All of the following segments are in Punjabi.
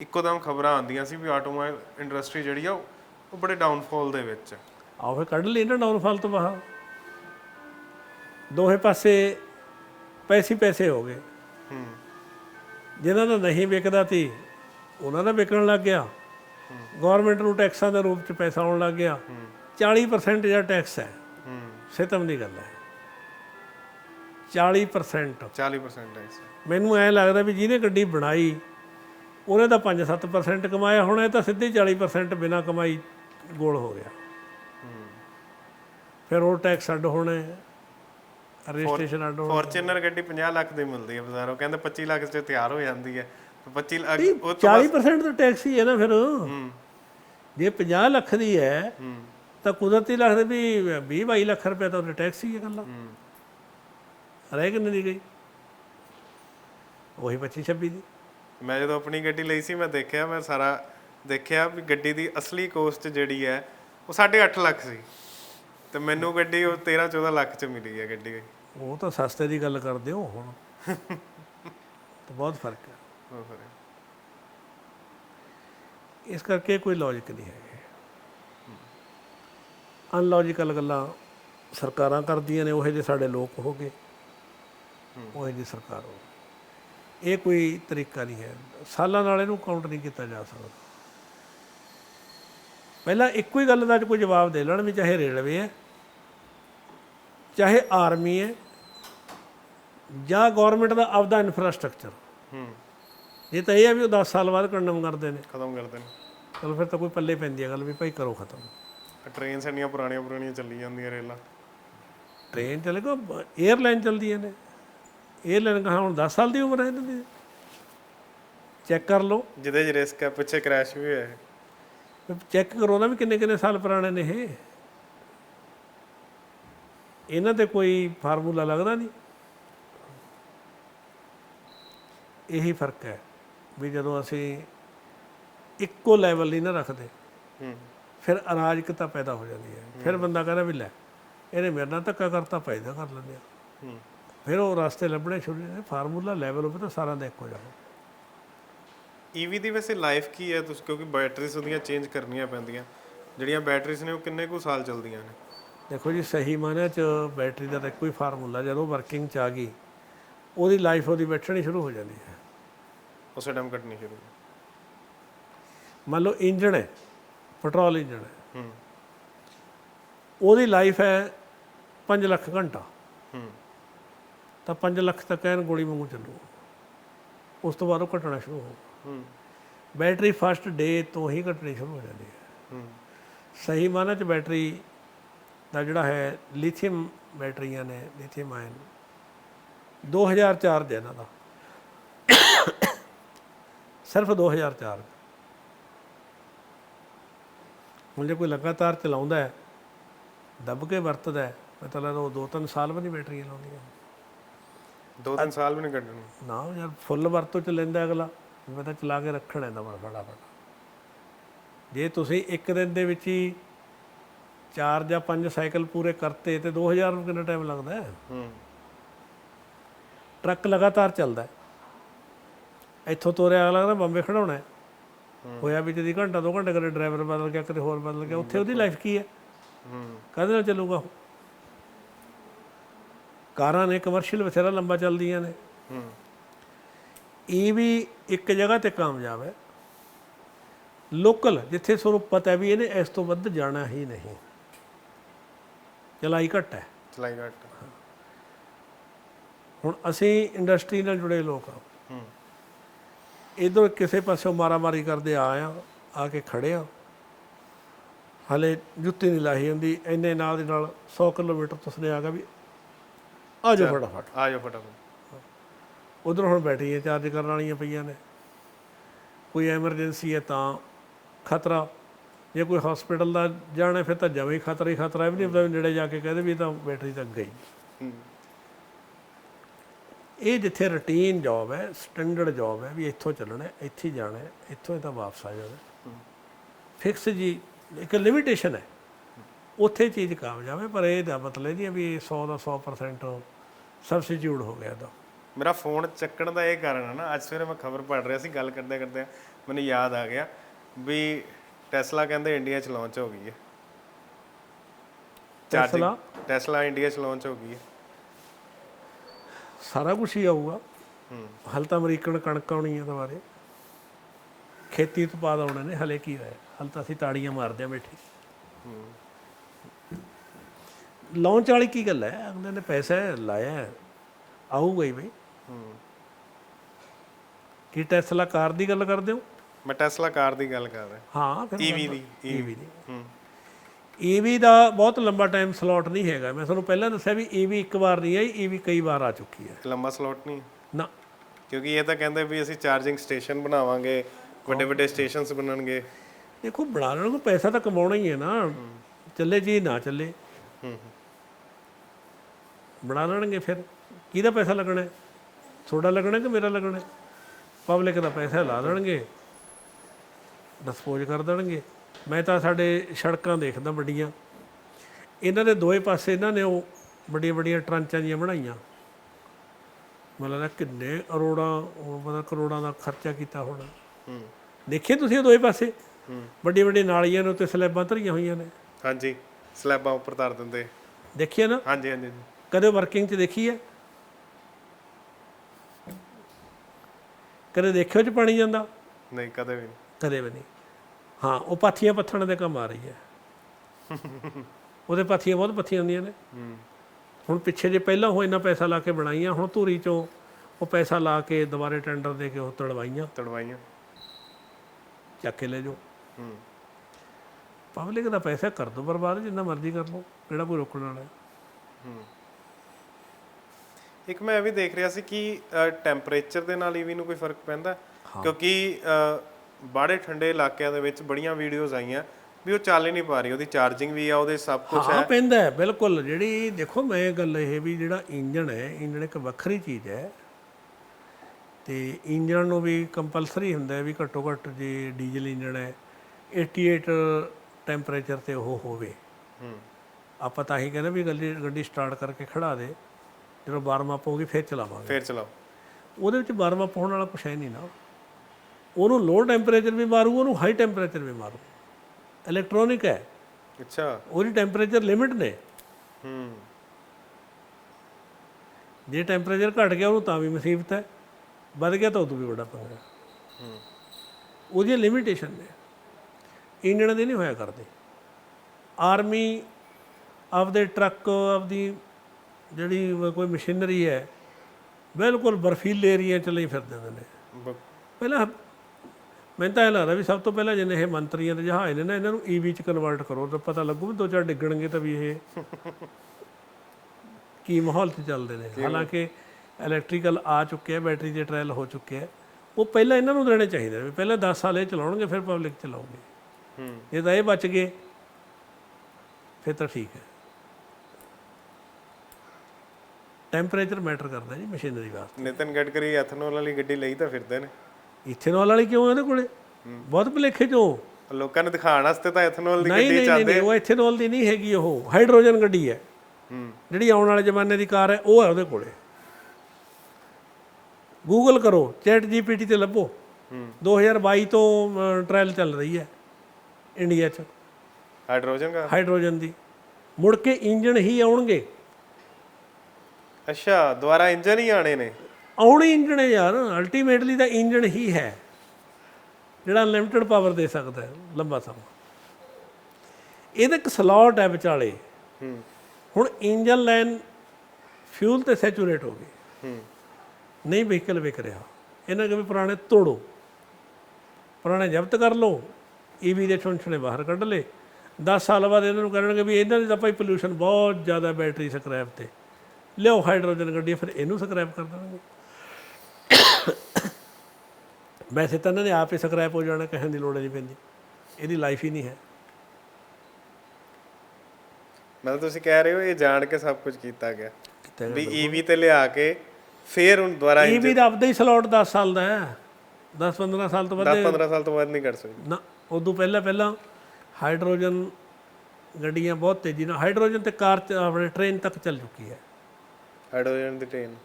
ਇੱਕੋ ਦਮ ਖਬਰਾਂ ਆਉਂਦੀਆਂ ਸੀ ਵੀ ਆਟੋਮੋਬਾਈਲ ਇੰਡਸਟਰੀ ਜਿਹੜੀ ਆ ਉਹ ਬੜੇ ਡਾਊਨਫਾਲ ਦੇ ਵਿੱਚ ਹੈ ਆਓ ਫੇ ਕੱਢ ਲਈ ਨਾ ਡਾਊਨਫਾਲ ਤੋਂ ਬਾਹਰ। ਦੋਹੇ ਪਾਸੇ ਪੈਸੇ ਪੈਸੇ ਹੋ ਗਏ। ਹੂੰ। ਜਿਨ੍ਹਾਂ ਦਾ ਨਹੀਂ ਵਿਕਦਾ ਸੀ ਉਹਨਾਂ ਦਾ ਵਿਕਣ ਲੱਗ ਗਿਆ। ਗਵਰਨਮੈਂਟ ਨੂੰ ਟੈਕਸਾਂ ਦੇ ਰੂਪ ਚ ਪੈਸਾ ਆਉਣ ਲੱਗ ਗਿਆ। 40% ਜਿਹੜਾ ਟੈਕਸ ਹੈ ਹੂੰ। ਸਿਤਮ ਦੀ ਗੱਲ ਹੈ। 40% 40% ਟੈਕਸ ਮੈਨੂੰ ਐ ਲੱਗਦਾ ਵੀ ਜਿਹਨੇ ਗੱਡੀ ਬਣਾਈ ਉਹਨੇ ਤਾਂ 5-7% ਕਮਾਇਆ ਹੁਣ ਇਹ ਤਾਂ ਸਿੱਧੀ 40% ਬਿਨਾ ਕਮਾਈ ਗੋਲ ਹੋ ਗਿਆ। ਫਿਰ ਉਹ ਟੈਕਸ ਅੱਡ ਹੋਣੇ ਰਜਿਸਟ੍ਰੇਸ਼ਨ ਅੱਡ ਹੋਣਾ ਫੋਰਚੂਨਰ ਗੱਡੀ 50 ਲੱਖ ਦੀ ਮਿਲਦੀ ਹੈ ਬਾਜ਼ਾਰੋਂ ਕਹਿੰਦੇ 25 ਲੱਖ 'ਚ ਤਿਆਰ ਹੋ ਜਾਂਦੀ ਹੈ। ਤੇ 25 ਲੱਖ ਉਹ ਤੋਂ 40% ਤਾਂ ਟੈਕਸ ਹੀ ਹੈ ਨਾ ਫਿਰ। ਜੇ 50 ਲੱਖ ਦੀ ਹੈ ਤਾਂ ਕੁਦਰਤੀ ਲੱਗਦਾ ਵੀ 20 22 ਲੱਖ ਰੁਪਏ ਤਾਂ ਉਹਦੇ ਟੈਕਸ ਹੀ ਹੈ ਗੱਲਾਂ ਹੂੰ। ਰਹਿ ਕਿੰਨੇ ਦੀ ਗਈ? ਉਹੀ 25 26 ਦੀ। ਮੈਂ ਜਦੋਂ ਆਪਣੀ ਗੱਡੀ ਲਈ ਸੀ ਮੈਂ ਦੇਖਿਆ ਮੈਂ ਸਾਰਾ ਦੇਖਿਆ ਵੀ ਗੱਡੀ ਦੀ ਅਸਲੀ ਕੋਸਟ ਜਿਹੜੀ ਹੈ ਉਹ 8.5 ਲੱਖ ਸੀ। ਤੇ ਮੈਨੂੰ ਗੱਡੀ ਉਹ 13 14 ਲੱਖ 'ਚ ਮਿਲੀ ਹੈ ਗੱਡੀ। ਉਹ ਤਾਂ ਸਸਤੇ ਦੀ ਗੱਲ ਕਰਦੇ ਹੋ ਹੁਣ। ਤਾਂ ਬਹੁਤ ਫ਼ਰਕ ਹੈ। ਇਸ ਕਰਕੇ ਕੋਈ ਲੌਜੀਕ ਨਹੀਂ ਹੈ ਅਨਲੌਜੀਕਲ ਗੱਲਾਂ ਸਰਕਾਰਾਂ ਕਰਦੀਆਂ ਨੇ ਉਹੇ ਜਿਹੇ ਸਾਡੇ ਲੋਕ ਹੋ ਗਏ। ਉਹੇ ਜਿਹੀ ਸਰਕਾਰ ਹੋ। ਇਹ ਕੋਈ ਤਰੀਕਾ ਨਹੀਂ ਹੈ। ਸਾਲਾਂ ਨਾਲ ਇਹਨੂੰ ਕਾਊਂਟ ਨਹੀਂ ਕੀਤਾ ਜਾ ਸਕਦਾ। ਪਹਿਲਾਂ ਇੱਕੋ ਹੀ ਗੱਲ ਦਾ ਕੋਈ ਜਵਾਬ ਦੇ ਲੈਣ ਵੀ ਚਾਹੇ ਰੇਲਵੇ ਹੈ ਚਾਹੇ ਆਰਮੀ ਹੈ ਜਾਂ ਗਵਰਨਮੈਂਟ ਦਾ ਆਪਦਾ ਇਨਫਰਾਸਟ੍ਰਕਚਰ ਹੂੰ। ਇਹ ਤਾਂ ਇਹ ਹੈ ਵੀ ਉਹ 10 ਸਾਲ ਬਾਅਦ ਕੰਡਮ ਕਰਦੇ ਨੇ। ਖਤਮ ਕਰਦੇ ਨੇ। ਚਲ ਫਿਰ ਤਾਂ ਕੋਈ ਪੱਲੇ ਪੈਂਦੀ ਹੈ ਗੱਲ ਵੀ ਭਾਈ ਕਰੋ ਖਤਮ। ਟ੍ਰੇਨ ਇੰਨੀਆਂ ਪੁਰਾਣੀਆਂ ਪੁਰਾਣੀਆਂ ਚੱਲੀ ਜਾਂਦੀਆਂ ਰੇਲਾਂ। ਟ੍ਰੇਨ ਚਲੇ ਕੋ 에ਅਰਲਾਈਨ ਚਲਦੀਆਂ ਨੇ। 에ਅਰਲਾਈਨ ਕਹਾ ਹੁਣ 10 ਸਾਲ ਦੀ ਉਮਰ ਹੈ ਇਹਨਾਂ ਦੀ। ਚੈੱਕ ਕਰ ਲਓ। ਜਿਹਦੇ 'ਚ ਰਿਸਕ ਹੈ ਪਿੱਛੇ ਕ੍ਰੈਸ਼ ਵੀ ਹੋਇਆ। ਹੈ ਚੈੱਕ ਕਰੋ ਨਾ ਵੀ ਕਿੰਨੇ ਕਿੰਨੇ ਸਾਲ ਪੁਰਾਣੇ ਨੇ ਇਹ। ਇਹਨਾਂ ਤੇ ਕੋਈ ਫਾਰਮੂਲਾ ਲੱਗਦਾ ਨਹੀਂ। ਇਹੀ ਫ਼ਰਕ ਹੈ ਵੀ ਜਦੋਂ ਅਸੀਂ ਇੱਕੋ ਲੈਵਲ ਨਹੀਂ ਨਾ ਰੱਖਦੇ ਹੂੰ। ਫਿਰ ਅਰਾਜਕਤਾ ਪੈਦਾ ਹੋ ਜਾਂਦੀ ਹੈ। ਫਿਰ ਬੰਦਾ ਕਹਿੰਦਾ ਵੀ ਲੈ ਇਹਨੇ ਮੇਰੇ ਨਾਲ ਧੱਕਾ ਕਰਤਾ ਪੈਦਾ ਕਰ ਲੈਂਦੇ ਆ ਹੂੰ। ਫਿਰ ਉਹ ਰਸਤੇ ਲੱਭਣੇ ਸ਼ੁਰੂ ਨੇ ਫਾਰਮੂਲਾ ਲੈਵਲ ਉੱਪਰ ਤਾਂ ਸਾਰਾ ਦਾ ਇੱਕੋ ਜਾਓ ਈਵੀ ਦੀ ਵੈਸੇ ਲਾਈਫ ਕੀ ਹੈ ਤੁਸੀਂ ਕਿਉਂਕਿ ਬੈਟਰੀਜ਼ ਉਹਦੀਆਂ ਚੇਂਜ ਕਰਨੀਆਂ ਪੈਂਦੀਆਂ। ਜਿਹੜੀਆਂ ਬੈਟਰੀਜ਼ ਨੇ ਉਹ ਕਿੰਨੇ ਕੁ ਸਾਲ ਚੱਲਦੀਆਂ ਨੇ? ਦੇਖੋ ਜੀ ਸਹੀ ਮਾਇਨੇ ਚ ਬੈਟਰੀ ਦਾ ਤਾਂ ਹੀ ਫਾਰਮੂਲਾ ਜਦੋਂ ਵਰਕਿੰਗ ਚ ਆ ਗਈ ਉਹਦੀ ਲਾਈਫ ਉਹਦੀ ਬੈਠਣੀ ਸ਼ੁਰੂ ਹੋ ਜਾਂਦੀ ਹੈ। ਉਸੇ ਟਾਈਮ ਕੱਟਣੀ ਸ਼ੁਰੂ ਮੰਨ ਲਓ ਇੰਜਣ ਹੈ ਪੈਟਰੋਲ ਇੰਜਣ ਹੈ। ਹੂੰ। ਉਹਦੀ ਲਾਈਫ ਹੈ 5 ਲੱਖ ਘੰਟਾ। ਹੂੰ। ਤਾਂ 5 ਲੱਖ ਤੱਕ ਐਨ ਗੋਲੀ ਵਾਂਗੂ ਚੱਲੂ। ਉਸ ਤੋਂ ਬਾਅਦ ਉਹ ਘਟਣਾ ਸ਼ੁਰੂ ਹੋ ਹੂੰ। ਬੈਟਰੀ ਫਸਟ ਡੇ ਤੋਂ ਹੀ ਘਟਣੀ ਸ਼ੁਰੂ ਹੋ ਜਾਂਦੀ ਹੈ। ਹੂੰ। ਸਹੀ ਮਾਨਾ ਚ ਬੈਟਰੀ ਦਾ ਜਿਹੜਾ ਹੈ ਲਿਥੀਅਮ ਬੈਟਰੀਆਂ ਨੇ ਲਿਥੀਅਮ ਆਇਨ। 2004 ਦੇ ਇਹਨਾਂ ਦਾ। ਸਿਰਫ 2004 ਹੁਣ ਜੇ ਕੋਈ ਲਗਾਤਾਰ ਚਲਾਉਂਦਾ ਹੈ ਦੱਬ ਕੇ ਵਰਤਦਾ ਹੈ ਮਤਲਬ ਉਹ ਦੋ ਤਿੰਨ ਸਾਲ ਵੀ ਨਹੀਂ ਬੈਟਰੀਆਂ ਲਾਉਂਦੀਆਂ। ਦੋ ਤਿੰਨ ਸਾਲ ਵੀ ਨਹੀਂ ਕੱਢਣੇ। ਨਾ ਯਾਰ ਫੁੱਲ ਵਰਤੋਂ ਚ ਲੈਂਦਾ ਅਗਲਾ ਮੈਂ ਤਾਂ ਚਲਾ ਕੇ ਰੱਖਣਾ ਇਹਦਾ ਬੜਾ ਫਟਾਫਟ। ਜੇ ਤੁਸੀਂ ਇੱਕ ਦਿਨ ਦੇ ਵਿੱਚ ਹੀ ਚਾਰ ਜਾਂ ਪੰਜ ਸਾਈਕਲ ਪੂਰੇ ਕਰਤੇ ਤੇ 2000 ਨੂੰ ਕਿੰਨਾ ਟਾਈਮ ਲੱਗਦਾ ਹੈ? ਹੂੰ। ਟਰੱਕ ਲਗਾਤਾਰ ਚੱਲਦਾ ਹੈ। ਇੱਥੋਂ ਤੋਰਿਆ ਅਗਲਾ ਕਹਿੰਦਾ ਬੰਬੇ ਖੜਾਉਣਾ ਹੈ। ਹੋਇਆ ਵੀ ਜਦੀ ਘੰਟਾ ਦੋ ਘੰਟੇ ਕਰੇ ਡਰਾਈਵਰ ਬਦਲ ਗਿਆ ਕਦੇ ਹੋਰ ਬਦਲ ਗਿਆ ਉੱਥੇ ਉਹਦੀ ਲਾਈਫ ਕੀ ਹੈ? ਹੂੰ। ਕਾਹਦੇ ਨਾਲ ਚੱਲੂਗਾ ਉਹ? ਕਾਰਾਂ ਨੇ ਕਮਰਸ਼ੀਅਲ ਬਥੇਰਾ ਲੰਬਾ ਚੱਲਦੀਆਂ ਨੇ। ਹੂੰ ਇਹ ਵੀ ਇੱਕ ਜਗ੍ਹਾ ਤੇ ਕਾਮਯਾਬ ਹੈ। ਲੋਕਲ ਜਿੱਥੇ ਤੁਹਾਨੂੰ ਪਤਾ ਵੀ ਇਹਨੇ ਇਸ ਤੋਂ ਵੱਧ ਜਾਣਾ ਹੀ ਨਹੀਂ। ਚਲਾਈ ਘੱਟ ਹੈ। ਚਲਾਈ ਘੱਟ ਹੁਣ ਅਸੀਂ ਇੰਡਸਟਰੀ ਨਾਲ ਜੁੜੇ ਲੋਕ ਹਾਂ। ਹੂੰ। ਇਧਰ ਕਿਸੇ ਪਾਸਿਓਂ ਮਾਰਾਮਾਰੀ ਕਰਦੇ ਆ ਆ ਆ ਕੇ ਖੜੇ ਆ ਹਲੇ ਜੁੱਤੀ ਨਹੀਂ ਲਾਹੀ ਹੁੰਦੀ ਇੰਨੇ ਨਾਲ ਦੇ ਨਾਲ 100 ਕਿਲੋਮੀਟਰ ਤੋਂ ਸੁਨੇਹਾ ਆ ਗਿਆ ਵੀ ਆ ਜਾਓ ਫਟਾਫਟ। ਆ ਜਾਓ ਫਟਾਫਟ। ਉਧਰ ਹੁਣ ਬੈਟਰੀਆਂ ਚਾਰਜ ਕਰਨ ਵਾਲੀਆਂ ਪਈਆਂ ਨੇ। ਕੋਈ ਐਮਰਜੈਂਸੀ ਹੈ ਤਾਂ ਖਤਰਾ। ਜੇ ਕੋਈ ਹਸਪੀਟਲ ਦਾ ਜਾਣਾ ਫਿਰ ਤਾਂ ਜਵੇਂ ਹੀ ਖਤਰਾ ਹੀ ਖਤਰਾ। ਹੈ ਵੀ ਨਹੀਂ ਪਤਾ ਵੀ ਨੇੜੇ ਜਾ ਕੇ ਕਹਦੇ ਵੀ ਇਹ ਤਾਂ ਬੈਟਰੀ ਤੱਕ ਗਈ ਹੂੰ। ਇਹ ਜਿੱਥੇ ਰੂਟੀਨ ਜੌਬ ਹੈ ਸਟੈਂਡਰਡ ਜੌਬ ਹੈ ਵੀ ਇੱਥੋਂ ਚੱਲਣਾ ਹੈ, ਇੱਥੇ ਹੀ ਜਾਣਾ ਹੈ, ਇੱਥੋਂ ਹੀ ਤਾਂ ਵਾਪਸ ਆ ਜਾਣਾ ਫਿਕਸ ਜੀ ਇੱਕ ਲਿਮਿਟੇਸ਼ਨ ਹੈ। ਉੱਥੇ ਚੀਜ਼ ਕਾਮਯਾਬ ਹੈ ਪਰ ਇਹ ਦਾ ਮਤਲਬ ਨਹੀਂ ਹੈ ਵੀ ਇਹ 100 ਦਾ 100% ਸਬਸਟੀਟਿਊਟ ਹੋ ਗਿਆ ਇਹਦਾ ਮੇਰਾ ਫੋਨ ਚੱਕਣ ਦਾ ਇਹ ਕਾਰਨ ਹੈ ਨਾ ਅੱਜ ਸਵੇਰੇ ਮੈਂ ਖਬਰ ਪੜ੍ਹ ਰਿਹਾ ਸੀ ਗੱਲ ਕਰਦੇ ਕਰਦੇ ਮੈਨੂੰ ਯਾਦ ਆ ਗਿਆ ਵੀ ਟੈਸਲਾ ਕਹਿੰਦੇ ਇੰਡੀਆ 'ਚ ਲਾਂਚ ਹੋ ਗਈ ਹੈ। Tesla? ਟੈਸਲਾ ਇੰਡੀਆ 'ਚ ਲਾਂਚ ਹੋ ਗਈ ਹੈ। ਸਾਰਾ ਕੁਝ ਹੀ ਆਊਗਾ। ਹੂੰ। ਹਲ ਤਾਂ ਅਮਰੀਕਨ ਕਣਕ ਆਉਣੀ ਹੈ ਦੁਬਾਰੇ ਖੇਤੀ ਉਤਪਾਦ ਆਉਣੇ ਨੇ ਹਲੇ ਕੀ ਹੋਇਆ ਹਲ ਤਾਂ ਅਸੀਂ ਤਾੜੀਆਂ ਮਾਰਦੇ ਆ ਬੈਠੇ। ਲਾਂਚ ਵਾਲੀ ਕੀ ਗੱਲ ਹੈ? ਅਗਲੇ ਨੇ ਪੈਸਾ ਲਾਇਆ ਹੈ, ਆਊਗਾ ਹੀ ਬਈ। ਹੂੰ। ਕੀ ਟੈਸਲਾ ਕਾਰ ਦੀ ਗੱਲ ਕਰਦੇ ਹੋ? ਮੈਂ ਟੈਸਲਾ ਕਾਰ ਦੀ ਗੱਲ ਕਰ ਰਿਹਾ। ਹਾਂ ਫਿਰ ਈਵੀ ਦੀ। ਈਵੀ ਦੀ। ਹੂੰ। ਈਵੀ ਦਾ ਬਹੁਤ ਲੰਬਾ ਟਾਈਮ ਸਲੋਟ ਨਹੀਂ ਹੈਗਾ। ਮੈਂ ਤੁਹਾਨੂੰ ਪਹਿਲਾਂ ਦੱਸਿਆ ਵੀ ਈਵੀ ਇੱਕ ਵਾਰ ਨਹੀਂ ਆਈ ਈਵੀ ਕਈ ਵਾਰ ਆ ਚੁੱਕੀ ਹੈ। ਲੰਬਾ ਸਲੋਟ ਨਹੀਂ। ਨਾ। ਕਿਉਂਕਿ ਇਹ ਤਾਂ ਕਹਿੰਦੇ ਵੀ ਅਸੀਂ ਚਾਰਜਿੰਗ ਸਟੇਸ਼ਨ ਬਣਾਵਾਂਗੇ ਵੱਡੇ ਵੱਡੇ ਸਟੇਸ਼ਨਸ ਬਣਨਗੇ। ਦੇਖੋ ਬਣਾਉਣ ਨੂੰ ਪੈਸਾ ਤਾਂ ਕਮਾਉਣਾ ਹੀ ਹੈ ਨਾ। ਚੱਲੇ ਜੀ ਨਾ ਚੱਲੇ। ਹੂੰ। ਬਣਾ ਲੈਣਗੇ ਫਿਰ। ਕਿਹਦਾ ਪੈਸਾ ਲੱਗਣਾ ਹੈ? ਤੁਹਾਡਾ ਲੱਗਣਾ ਕਿ ਮੇਰਾ ਲੱਗਣਾ ਪਬਲਿਕ ਦਾ ਪੈਸਾ ਲਾ ਦੇਣਗੇ ਡਿਸਪੋਜ਼ ਕਰ ਦੇਣਗੇ। ਮੈਂ ਤਾਂ ਸਾਡੇ ਸੜਕਾਂ ਦੇਖਦਾ ਵੱਡੀਆਂ। ਇਹਨਾਂ ਦੇ ਦੋਏ ਪਾਸੇ ਇਹਨਾਂ ਨੇ ਉਹ ਵੱਡੀਆਂ ਵੱਡੀਆਂ ਟਰਾਂਚਾਂ ਜੀਆਂ ਬਣਾਈਆਂ। ਮੈਨੂੰ ਲੱਗਦਾ ਕਿੰਨੇ ਅਰੋੜਾਂ ਉਹ ਪਤਾ ਕਰੋੜਾਂ ਦਾ ਖਰਚਾ ਕੀਤਾ ਹੋਣਾ। ਹੂੰ। ਦੇਖੇ ਤੁਸੀਂ ਉਹ ਦੋਏ ਪਾਸੇ? ਹੂੰ। ਵੱਡੀ ਵੱਡੀ ਨਾਲੀਆਂ ਨੇ ਉੱਤੇ ਸਲੈਬਾਂ ਧਰੀਆਂ ਹੋਈਆਂ ਨੇ। ਹਾਂਜੀ। ਸਲੈਬਾਂ ਉੱਪਰ ਧਰ ਦਿੰਦੇ। ਦੇਖਿਆ ਨਾ? ਹਾਂਜੀ ਹਾਂਜੀ। ਕਦੇ ਵਰਕਿੰਗ 'ਚ ਦੇਖੀ ਹੈ? ਕਦੇ ਦੇਖਿਓ 'ਚ ਪਾਣੀ ਜਾਂਦਾ? ਨਹੀਂ ਕਦੇ ਵੀ ਨਹੀਂ। ਕਦੇ ਵੀ ਨਹੀਂ। ਹਾਂ ਉਹ ਪਾਥੀਆਂ ਪੱਥਣ ਦੇ ਕੰਮ ਆ ਰਹੀ ਹੈ। ਉਹਦੇ ਪਾਥੀਆਂ ਬਹੁਤ ਪੱਥੀਆਂ ਹੁੰਦੀਆਂ ਨੇ। ਹੂੰ। ਹੁਣ ਪਿੱਛੇ ਜੇ ਪਹਿਲਾਂ ਉਹ ਇੰਨਾ ਪੈਸਾ ਲਾ ਕੇ ਬਣਾਈਆਂ ਹੁਣ ਧੂਰੀ 'ਚੋਂ ਉਹ ਪੈਸਾ ਲਾ ਕੇ ਦੁਬਾਰੇ ਟੈਂਡਰ ਦੇ ਕੇ ਉਹ ਤੜਵਾਈਆਂ। ਤੜਵਾਈਆਂ। ਚੱਕ ਕੇ ਲੈ ਜਾਓ। ਹੂੰ। ਪਬਲਿਕ ਦਾ ਪੈਸਾ ਕਰ ਦੋ ਬਰਬਾਦ ਜਿੰਨਾ ਮਰਜ਼ੀ ਕਰ ਲਓ ਕਿਹੜਾ ਕੋਈ ਰੋਕਣ ਵਾਲਾ ਹੈ। ਇੱਕ ਮੈਂ ਇਹ ਵੀ ਦੇਖ ਰਿਹਾ ਸੀ ਕਿ ਟੈਂਪਰੇਚਰ ਦੇ ਨਾਲ ਈਵੀ ਨੂੰ ਕੋਈ ਫ਼ਰਕ ਪੈਂਦਾ। ਹੈ? ਕਿਉਂਕਿ ਬਾੜੇ ਠੰਡੇ ਇਲਾਕਿਆਂ ਦੇ ਵਿੱਚ ਬੜੀਆਂ ਵੀਡੀਓਜ਼ ਆਈਆਂ ਵੀ ਉਹ ਚੱਲ ਹੀ ਨਹੀਂ ਪਾ ਰਹੀ ਉਹਦੀ ਚਾਰਜਿੰਗ ਵੀ ਆ ਉਹਦੇ ਸਭ ਕੁਝ ਹਾਂ ਪੈਂਦਾ ਹੈ ਬਿਲਕੁਲ। ਜਿਹੜੀ ਦੇਖੋ ਮੈਂ ਗੱਲ ਇਹ ਵੀ ਜਿਹੜਾ ਇੰਜਨ ਹੈ ਇੰਜਨ ਇੱਕ ਵੱਖਰੀ ਚੀਜ਼ ਹੈ। ਤੇ ਇੰਜਨ ਨੂੰ ਵੀ ਕੰਪਲਸਰੀ ਹੁੰਦਾ ਹੈ ਵੀ ਘੱਟੋ ਘੱਟ ਜੇ ਡੀਜ਼ਲ ਇੰਜਨ ਹੈ 88 ਟੈਂਪਰੇਚਰ ਤੇ ਉਹ ਹੋਵੇ। ਹੂੰ। ਆਪਾਂ ਤਾਂ ਹੀ ਕਹਿੰਦੇ ਵੀ ਗੱਡੀ ਗੱਡੀ ਸਟਾਰਟ ਕਰਕੇ ਖੜਾ ਦੇ। ਜਦੋਂ ਵਾਰਮ ਅਪ ਹੋਊਗੀ ਫਿਰ ਚਲਾਵਾਂਗੇ। ਫੇਰ ਚਲਾਓ। ਉਹਦੇ ਵਿੱਚ ਵਾਰਮ ਅਪ ਹੋਣ ਵਾਲਾ ਕੁਛ ਹੈ ਨਹੀਂ ਨਾ। ਉਹਨੂੰ ਲੋ ਟੈਂਪਰੇਚਰ ਵੀ ਮਾਰੂ ਉਹਨੂੰ ਹਾਈ ਟੈਂਪਰੇਚਰ ਵੀ ਮਾਰੂ। ਇਲੈਕਟ੍ਰੋਨਿਕ ਹੈ। ਅੱਛਾ। ਉਹਦੀ ਟੈਂਪਰੇਚਰ ਲਿਮਿਟ ਨੇ। ਹੂੰ। ਜੇ ਟੈਂਪਰੇਚਰ ਘਟ ਗਿਆ ਉਹਨੂੰ ਤਾਂ ਵੀ ਮੁਸੀਬਤ ਹੈ। ਵੱਧ ਗਿਆ ਤਾਂ ਉਦੋਂ ਵੀ ਵੱਡਾ ਪੰਗਾ ਹੂੰ। ਉਹਦੀ ਲਿਮਿਟੇਸ਼ਨ ਨੇ। ਇੰਜਣ ਦੇ ਨਹੀਂ ਹੋਇਆ ਕਰਦੇ। ਆਰਮੀ ਆਪਦੇ ਟਰੱਕ ਆਪਦੀ ਜਿਹੜੀ ਕੋਈ ਮਸ਼ੀਨਰੀ ਹੈ ਬਿਲਕੁਲ ਬਰਫੀਲੇ ਏਰੀਆ ਚ ਲਈ ਫਿਰਦੇ ਹੁੰਦੇ ਨੇ। ਪਹਿਲਾਂ ਮੈਨੂੰ ਤਾਂ ਇਹ ਲੱਗਦਾ ਵੀ ਸਭ ਤੋਂ ਪਹਿਲਾਂ ਜਿੰਨੇ ਇਹ ਮੰਤਰੀਆਂ ਦੇ ਜਹਾਜ਼ ਨੇ ਨਾ ਇਹਨਾਂ ਨੂੰ ਈਵੀ ਚ ਕਨਵਰਟ ਕਰੋ ਤਾਂ ਪਤਾ ਲੱਗੂ ਵੀ ਦੋ ਚਾਰ ਡਿੱਗਣਗੇ ਤਾਂ ਵੀ ਇਹ ਕੀ ਮਾਹੌਲ 'ਚ ਚੱਲਦੇ ਨੇ। ਹਾਲਾਂਕਿ ਇਲੈਕਟ੍ਰੀਕਲ ਆ ਚੁੱਕੇ ਆ ਬੈਟਰੀ ਦੇ ਟ੍ਰਾਇਲ ਹੋ ਚੁੱਕੇ ਆ। ਉਹ ਪਹਿਲਾਂ ਇਹਨਾਂ ਨੂੰ ਦੇਣੇ ਚਾਹੀਦੇ ਨੇ। ਪਹਿਲਾਂ 10 ਸਾਲ ਇਹ ਚਲਾਉਣਗੇ ਫਿਰ ਪਬਲਿਕ ਚਲਾਉਗੇ ਹੂੰ। ਜੇ ਤਾਂ ਇਹ ਬਚ ਗਏ ਫਿਰ ਤਾਂ ਠੀਕ ਹੈ। ਟੈਂਪਰੇਚਰ ਮੈਟਰ ਕਰਦਾ ਜੀ ਮਸ਼ੀਨਰੀ ਵਾਸਤੇ ਨਿਤਨ ਗਡਕਰੀ ਐਥਨੋਲ ਵਾਲੀ ਗੱਡੀ ਲਈ ਤਾਂ ਫਿਰਦੇ ਨੇ। ਇਥੇਨੋਲ ਵਾਲੀ ਕਿਉਂ ਇਹਦੇ ਕੋਲੇ? ਬਹੁਤ ਭਲੇਖੇ ਚੋਂ ਲੋਕਾਂ ਨੂੰ ਦਿਖਾਉਣ ਵਾਸਤੇ ਤਾਂ ਐਥਨੋਲ ਦੀ ਗੱਡੀ ਨਹੀਂ ਨਹੀਂ ਚਾਹੁੰਦੇ ਨਹੀਂ, ਉਹ ਇਥੇਨੋਲ ਦੀ ਨਹੀਂ ਹੈਗੀ ਉਹ। ਹਾਈਡਰੋਜਨ ਗੱਡੀ ਹੈ। ਜਿਹੜੀ ਆਉਣ ਵਾਲੇ ਜ਼ਮਾਨੇ ਦੀ ਕਾਰ ਹੈ ਉਹ ਹੈ ਉਹਦੇ ਕੋਲੇ। ਗੂਗਲ ਕਰੋ ਚੈਟ ਜੀਪੀਟੀ ਤੇ ਲੱਭੋ। ਹੂੰ। 2022 ਤੋਂ ਟ੍ਰਾਇਲ ਚੱਲ ਰਹੀ ਹੈ ਇੰਡੀਆ 'ਚ। ਹਾਈਡਰੋਜਨ ਦਾ ਹਾਈਡਰੋਜਨ ਦੀ। ਮੁੜ ਕੇ ਇੰਜਨ ਹੀ ਆਉਣਗੇ। ਅੱਛਾ ਦੁਬਾਰਾ ਇੰਜਨ ਹੀ ਆਣੇ ਨੇ। ਆਉਣੇ ਇੰਜਣ ਹੈ ਯਾਰ ਅਲਟੀਮੇਟਲੀ ਤਾਂ ਇੰਜਨ ਹੀ ਹੈ। ਜਿਹੜਾ ਅਨਲਿਮਿਟਿਡ ਪਾਵਰ ਦੇ ਸਕਦਾ ਹੈ ਲੰਬਾ ਸਮਾਂ। ਇਹਦਾ ਇੱਕ ਸਲੋਟ ਹੈ ਵਿਚਾਲੇ। ਹੂੰ। ਹੁਣ ਇੰਜਨ ਲਾਈਨ ਫਿਊਲ ਤੇ ਸੈਚੂਰੇਟ ਹੋ ਗਈ ਹੂੰ। ਨਹੀਂ ਵਹੀਕਲ ਵਿਕ ਰਿਹਾ। ਇਹਨਾਂ ਕਿ ਪੁਰਾਣੇ ਤੋੜੋ। ਪੁਰਾਣੇ ਜ਼ਬਤ ਕਰ ਲਓ। ਈਵੀ ਦੇ ਛੁੰਛਣੇ ਬਾਹਰ ਕੱਢ ਲੇ 10 ਸਾਲ ਬਾਅਦ ਇਹਨਾਂ ਨੂੰ ਕਰਨਗੇ ਵੀ ਇਹਨਾਂ ਦੀ ਤਾਂ ਭਾਈ ਪੋਲੂਸ਼ਨ ਬਹੁਤ ਜ਼ਿਆਦਾ ਬੈਟਰੀ ਸਕ੍ਰੈਪ ਤੇ। ਲਿਓ ਹਾਈਡਰੋਜਨ ਗੱਡੀ ਫਿਰ ਇਹਨੂੰ ਸਕ੍ਰੈਪ ਕਰ ਦੇਣਗੇ ਵੈਸੇ ਤਾਂ ਇਹਨਾਂ ਨੇ ਆਪ ਹੀ ਸਕ੍ਰੈਪ ਹੋ ਜਾਣਾ ਕਹਿਣ ਦੀ ਲੋੜ ਨਹੀਂ ਪੈਂਦੀ। ਇਹਦੀ ਲਾਈਫ ਹੀ ਨਹੀਂ ਹੈ। ਮਤਲਬ ਤੁਸੀਂ ਕਹਿ ਰਹੇ ਹੋ ਇਹ ਜਾਣ ਕੇ ਸਭ ਕੁਝ ਕੀਤਾ ਗਿਆ। ਵੀ ਈਵੀ ਤੇ ਲਿਆ ਕੇ ਫੇਰ ਹੁਣ ਦੁਬਾਰਾ ਈਵੀ ਦਾ ਆਪਦਾ ਹੀ ਸਲੋਟ 10 ਸਾਲ ਦਾ ਹੈ। 10 15 ਸਾਲ ਤੋਂ ਬਾਅਦ 10 15 ਸਾਲ ਤੋਂ ਬਾਅਦ ਨਹੀਂ ਕਰ ਸਕਦੇ। ਨਾ ਉਦੋਂ ਪਹਿਲਾਂ ਪਹਿਲਾਂ ਹਾਈਡਰੋਜਨ ਗੱਡੀਆਂ ਬਹੁਤ ਤੇਜ਼ੀ ਨਾਲ ਹਾਈਡਰੋਜਨ ਤੇ ਕਾਰ ਆਪਣੇ ਟ੍ਰੇਨ ਤੱਕ ਚੱਲ ਚੁੱਕੀ ਹੈ। ਹਾਈਡਰੋਜਨ ਦੀ ਟ੍ਰੇਨ।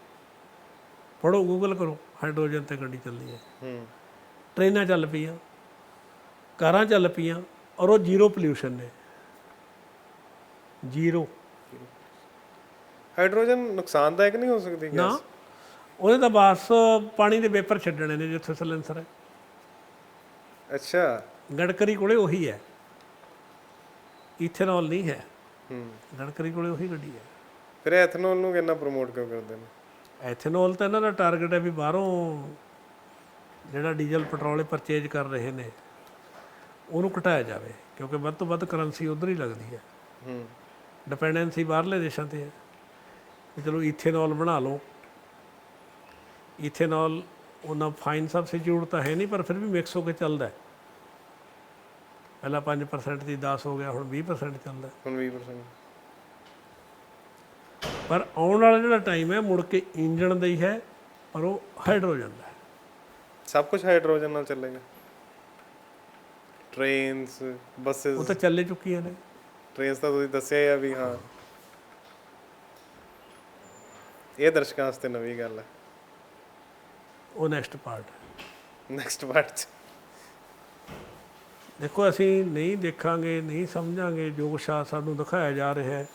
ਪੜੋ ਗੂਗਲ ਕਰੋ ਹਾਈਡਰੋਜਨ ਤੇ ਗੱਡੀ ਚੱਲਦੀ ਹੈ। ਹੂੰ। ਟ੍ਰੇਨਾਂ ਚੱਲ ਪਈਆਂ ਕਾਰਾਂ ਚੱਲ ਪਈਆਂ ਔਰ ਉਹ ਜ਼ੀਰੋ ਪੋਲਿਊਸ਼ਨ ਨੇ। ਜ਼ੀਰੋ। ਹਾਈਡਰੋਜਨ ਨੁਕਸਾਨਦਾਇਕ ਨਹੀਂ ਹੋ ਸਕਦੀ ਨਾ। ਗੈਸ ਉਹਨੇ ਤਾਂ ਬਸ ਪਾਣੀ ਦੇ ਵੇਪਰ ਛੱਡਣੇ ਨੇ ਜਿੱਥੇ ਸਿਲੰਸਰ ਹੈ। ਅੱਛਾ। ਗੜਕਰੀ ਕੋਲੇ ਉਹੀ ਹੈ। ਇਥੇਨੋਲ ਨਹੀਂ ਹੈ। ਹੂੰ। ਗੜਕਰੀ ਕੋਲੇ ਉਹੀ ਗੱਡੀ ਹੈ। ਫਿਰ ਐਥਨੋਲ ਨੂੰ ਕਿੰਨਾ ਪ੍ਰਮੋਟ ਕਿਉਂ ਕਰਦੇ ਨੇ? ਐਥੇਨੋਲ ਤਾਂ ਇਹਨਾਂ ਦਾ ਟਾਰਗੇਟ ਹੈ ਵੀ ਬਾਹਰੋਂ ਜਿਹੜਾ ਡੀਜ਼ਲ ਪੈਟਰੋਲ ਪਰਚੇਜ ਕਰ ਰਹੇ ਨੇ ਉਹਨੂੰ ਘਟਾਇਆ ਜਾਵੇ ਕਿਉਂਕਿ ਵੱਧ ਤੋਂ ਵੱਧ ਕਰੰਸੀ ਉਧਰ ਹੀ ਲੱਗਦੀ ਹੈ। ਹੂੰ। ਡਿਪੈਂਡੈਂਸੀ ਬਾਹਰਲੇ ਦੇਸ਼ਾਂ ਤੇ ਹੈ। ਵੀ ਚਲੋ ਇਥੇਨੋਲ ਬਣਾ ਲਓ। ਇਥੇਨੋਲ ਉਹਨਾਂ ਫਾਈਨ ਸਬਸਟੀਟਿਊਟ ਤਾਂ ਹੈ ਨਹੀਂ ਪਰ ਫਿਰ ਵੀ ਮਿਕਸ ਹੋ ਕੇ ਚੱਲਦਾ ਹੈ। ਪਹਿਲਾਂ 5% ਦੀ 10 ਹੋ ਗਿਆ ਹੁਣ 20% ਚੱਲਦਾ। ਹੁਣ 20% ਪਰ ਆਉਣ ਵਾਲਾ ਜਿਹੜਾ ਟਾਈਮ ਹੈ ਮੁੜ ਕੇ ਇੰਜਣ ਦਾ ਹੀ ਹੈ ਪਰ ਉਹ ਹਾਈਡਰੋਜਨ ਦਾ ਹੈ। ਸਭ ਕੁਝ ਹਾਈਡਰੋਜਨ ਨਾਲ ਚੱਲੇਗਾ। ਟ੍ਰੇਨਸ ਉਹ ਬੱਸਸ ਤਾਂ ਚੱਲੇ ਚੁੱਕੀਆਂ ਨੇ। ਟ੍ਰੇਨਸ ਤਾਂ ਤੁਸੀਂ ਦੱਸਿਆ ਹੀ ਆ ਵੀ ਹਾਂ। ਇਹ ਦਰਸ਼ਕਾਂ ਵਾਸਤੇ ਨਵੀਂ ਗੱਲ ਹੈ। ਉਹ ਨੈਕਸਟ ਪਾਰਟ ਨੈਕਸਟ ਪਾਰਟ ਚ। ਦੇਖੋ ਅਸੀਂ ਨਹੀਂ ਦੇਖਾਂਗੇ ਨਹੀਂ ਸਮਝਾਂਗੇ ਜੋ ਕੁਛ ਆ ਸਾਨੂੰ ਦਿਖਾਇਆ ਜਾ ਰਿਹਾ ਹੈ।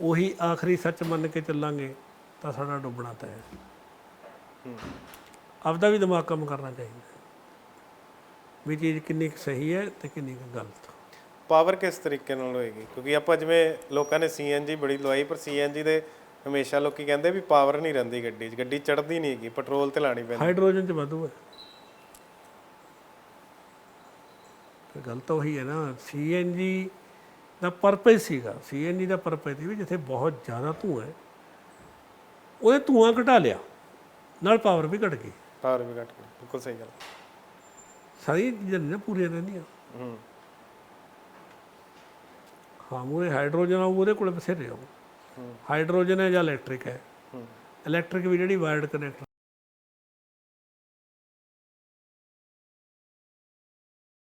ਉਹੀ ਆਖਰੀ ਸੱਚ ਮੰਨ ਕੇ ਚੱਲਾਂਗੇ ਤਾਂ ਸਾਡਾ ਡੁੱਬਣਾ ਤੈਅ ਹੈ। ਹੂੰ। ਆਪਦਾ ਵੀ ਦਿਮਾਗ ਕੰਮ ਕਰਨਾ ਚਾਹੀਦਾ ਵੀ ਚੀਜ਼ ਕਿੰਨੀ ਕੁ ਸਹੀ ਹੈ ਤੇ ਕਿੰਨੀ ਕੁ ਗਲਤ। ਪਾਵਰ ਕਿਸ ਤਰੀਕੇ ਨਾਲ ਹੋਏਗੀ? ਕਿਉਂਕਿ ਆਪਾਂ ਜਿਵੇਂ ਲੋਕਾਂ ਨੇ ਸੀਐਨਜੀ ਬੜੀ ਲਵਾਈ ਪਰ ਸੀਐਨਜੀ ਦੇ ਹਮੇਸ਼ਾ ਲੋਕੀ ਕਹਿੰਦੇ ਵੀ ਪਾਵਰ ਨਹੀਂ ਰਹਿੰਦੀ ਗੱਡੀ 'ਚ। ਗੱਡੀ ਚੜਦੀ ਨਹੀਂ ਹੈਗੀ ਪੈਟਰੋਲ ਤੇ ਲਾਣੀ ਪੈਂਦੀ। ਹਾਈਡਰੋਜਨ ਚ ਵਾਧੂ ਹੈ। ਤੇ ਗੱਲ ਤਾਂ ਉਹੀ ਹੈ ਨਾ ਸੀਐਨਜੀ ਦਾ ਪਰਪਸ ਸੀਗਾ। ਸੀਐਨਜੀ ਦਾ ਪਰਪਸ ਸੀ ਵੀ ਜਿੱਥੇ ਬਹੁਤ ਜ਼ਿਆਦਾ ਧੂਆਂ ਹੈ ਉਹਦੇ ਧੂਆਂ ਘਟਾ ਲਿਆ ਨਾਲ ਪਾਵਰ ਵੀ ਘਟ ਗਈ। ਪਾਵਰ ਵੀ ਘੱਟ ਗਈ ਬਿਲਕੁਲ ਸਹੀ ਗੱਲ। ਸਾਰੀ ਚੀਜ਼ਾਂ ਨਹੀਂ ਨਾ ਪੂਰੀਆਂ ਰਹਿੰਦੀਆਂ। ਹੂੰ। ਹਾਂ ਮੂਰੇ ਹਾਈਡਰੋਜਨ ਆਊ ਉਹਦੇ ਕੋਲ ਬਥੇਰੇ ਆਊ। ਹਾਈਡਰੋਜਨ ਹੈ ਜਾਂ ਇਲੈਕਟ੍ਰਿਕ ਹੈ। ਹੂੰ। ਇਲੈਕਟ੍ਰਿਕ ਵੀ ਜਿਹੜੀ ਵਾਇਰਡ ਕਨੈਕਟਰ